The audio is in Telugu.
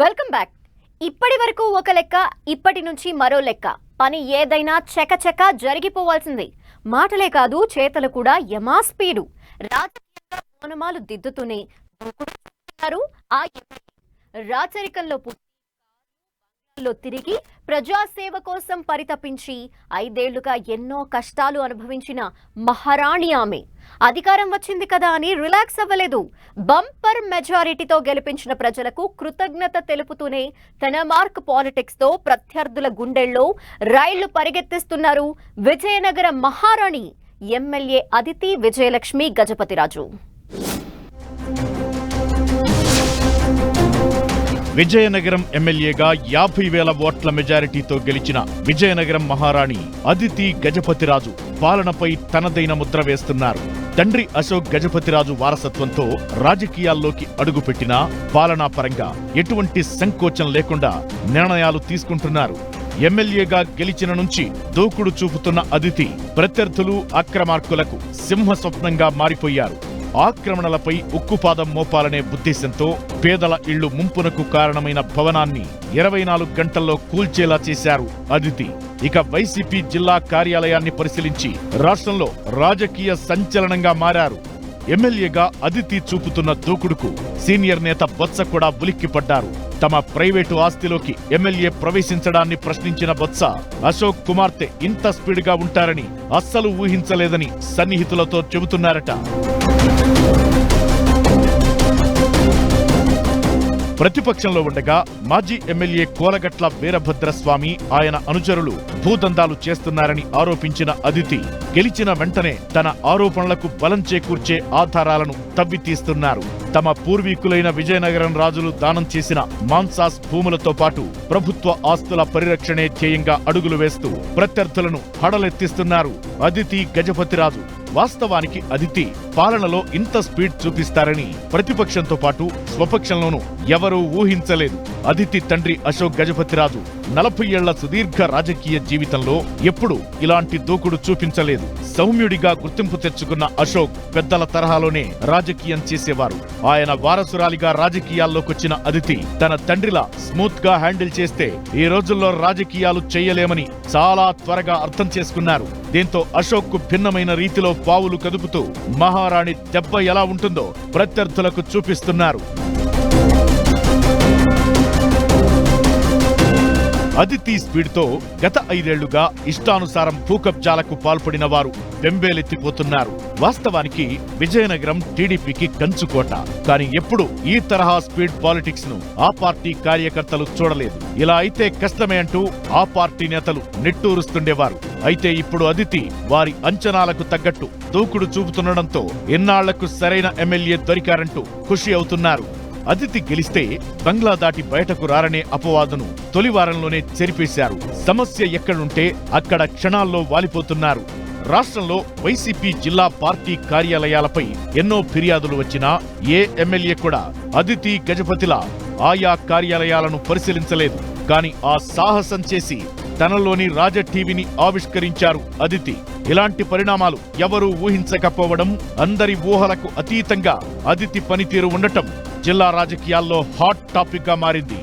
Welcome back. ఇప్పటి వరకు ఒక లెక్క ఇప్పటి నుంచి మరో లెక్క. పని ఏదైనా చెకచెక జరిగిపోవాల్సింది. మాటలే కాదు చేతలు కూడా యమా స్పీడు. రాజకీయంగా ఓనమాలు దిద్దుతూనే దూకుడు చూపుతున్నారు రాచరికంలో లో తిరిగి ప్రజాసేవ కోసం పరితపించి ఐదేళ్ళుగా ఎన్నో కష్టాలు అనుభవించిన మహారాణి ఆమె. అధికారం వచ్చింది కదా అని రిలాక్స్ అవ్వలేదు. బంపర్ మెజారిటీతో గెలిపించిన ప్రజలకు కృతజ్ఞత తెలుపుతూనే తన మార్క్ పాలిటిక్స్తో ప్రత్యర్థుల గుండెల్లో రైళ్ళు పరిగెత్తిస్తున్నారు విజయనగర మహారాణి ఎమ్మెల్యే అదితి విజయలక్ష్మి గజపతిరాజు. విజయనగరం ఎమ్మెల్యేగా యాభై వేల ఓట్ల మెజారిటీతో గెలిచిన విజయనగరం మహారాణి అదితి గజపతిరాజు పాలనపై తనదైన ముద్ర వేస్తున్నారు. తండ్రి అశోక్ గజపతిరాజు వారసత్వంతో రాజకీయాల్లోకి అడుగుపెట్టినా పాలనా పరంగా ఎటువంటి సంకోచం లేకుండా నిర్ణయాలు తీసుకుంటున్నారు. ఎమ్మెల్యేగా గెలిచిన నుంచి దూకుడు చూపుతున్న అదితి ప్రత్యర్థులు అక్రమార్కులకు సింహస్వప్నంగా మారిపోయారు. ఆక్రమణలపై ఉక్కుపాదం మోపాలనే ఉద్దేశంతో పేదల ఇళ్ళు ముంపునకు కారణమైన భవనాన్ని ఇరవై నాలుగు గంటల్లో కూల్చేలా చేశారు అదితి. ఇక వైసీపీ జిల్లా కార్యాలయాన్ని పరిశీలించి రాష్ట్రంలో రాజకీయ సంచలనంగా మారారు. ఎమ్మెల్యేగా అదితి చూపుతున్న దూకుడుకు సీనియర్ నేత బొత్స కూడా ఉలిక్కిపడ్డారు. తమ ప్రైవేటు ఆస్తిలోకి ఎమ్మెల్యే ప్రవేశించడాన్ని ప్రశ్నించిన బొత్స అశోక్ కుమార్తె ఇంత స్పీడ్గా ఉంటారని అస్సలు ఊహించలేదని సన్నిహితులతో చెబుతున్నారట. ప్రతిపక్షంలో ఉండగా మాజీ ఎమ్మెల్యే కోలగట్ల వీరభద్రస్వామి ఆయన అనుచరులు భూదందాలు చేస్తున్నారని ఆరోపించిన అదితి గెలిచిన వెంటనే తన ఆరోపణలకు బలం చేకూర్చే ఆధారాలను తవ్వితీస్తున్నారు. తమ పూర్వీకులైన విజయనగరం రాజులు దానం చేసిన మాన్సాస్ భూములతో పాటు ప్రభుత్వ ఆస్తుల పరిరక్షణే ధ్యేయంగా అడుగులు వేస్తూ ప్రత్యర్థులను హడలెత్తిస్తున్నారు అదితి గజపతిరాజు. వాస్తవానికి అదితి పాలనలో ఇంత స్పీడ్ చూపిస్తారని ప్రతిపక్షంతో పాటు స్వపక్షంలోనూ ఎవరూ ఊహించలేదు. అదితి తండ్రి అశోక్ గజపతిరాజు నలభై ఏళ్ళ సుదీర్ఘ రాజకీయ జీవితంలో ఎప్పుడూ ఇలాంటి దూకుడు చూపించలేదు. సౌమ్యుడిగా గుర్తింపు తెచ్చుకున్న అశోక్ పెద్దల తరహాలోనే రాజకీయం చేసేవారు. ఆయన వారసురాలిగా రాజకీయాల్లోకొచ్చిన అదితి తన తండ్రిలా స్మూత్గా హ్యాండిల్ చేస్తే ఈ రోజుల్లో రాజకీయాలు చేయలేమని చాలా త్వరగా అర్థం చేసుకున్నారు. దీంతో అశోక్కు భిన్నమైన రీతిలో పావులు కదుపుతూ మహారాణి దెబ్బ ఎలా ఉంటుందో ప్రత్యర్థులకు చూపిస్తున్నారు. అదితి స్పీడ్తో గత ఐదేళ్ళుగా ఇష్టానుసారం భూకబ్జాలకు పాల్పడిన వారు దెంబేలెత్తిపోతున్నారు వాస్తవానికి విజయనగరం టీడీపీకి కంచుకోట కానీ ఎప్పుడు ఈ తరహా స్పీడ్ పాలిటిక్స్ను ఆ పార్టీ కార్యకర్తలు చూడలేదు. ఇలా అయితే కష్టమే అంటూ ఆ పార్టీ నేతలు నిట్టూరుస్తుండేవారు. అయితే ఇప్పుడు అదితి వారి అంచనాలకు తగ్గట్టు దూకుడు చూపుతుండడంతో ఇన్నాళ్ళకు సరైన ఎమ్మెల్యే దొరికారంటూ ఖుషి అవుతున్నారు. అతిథి గెలిస్తే బంగ్లా దాటి బయటకు రారనే అపవాదును తొలి వారంలోనే చెరిపేశారు. సమస్య ఎక్కడుంటే అక్కడ క్షణాల్లో వాలిపోతున్నారు. రాష్ట్రంలో వైసీపీ జిల్లా పార్టీ కార్యాలయాలపై ఎన్నో ఫిర్యాదులు వచ్చినా ఏ ఎమ్మెల్యే కూడా అదితి గజపతిలా ఆయా కార్యాలయాలను పరిశీలించలేదు. కాని ఆ సాహసం చేసి తనలోని రాజ టీవీని ఆవిష్కరించారు అదితి. ఇలాంటి పరిణామాలు ఎవరూ ఊహించకపోవడం అందరి ఊహలకు అతీతంగా అదితి పనితీరు ఉండటం జిల్లా రాజకీయాల్లో హాట్ టాపిక్గా మారింది.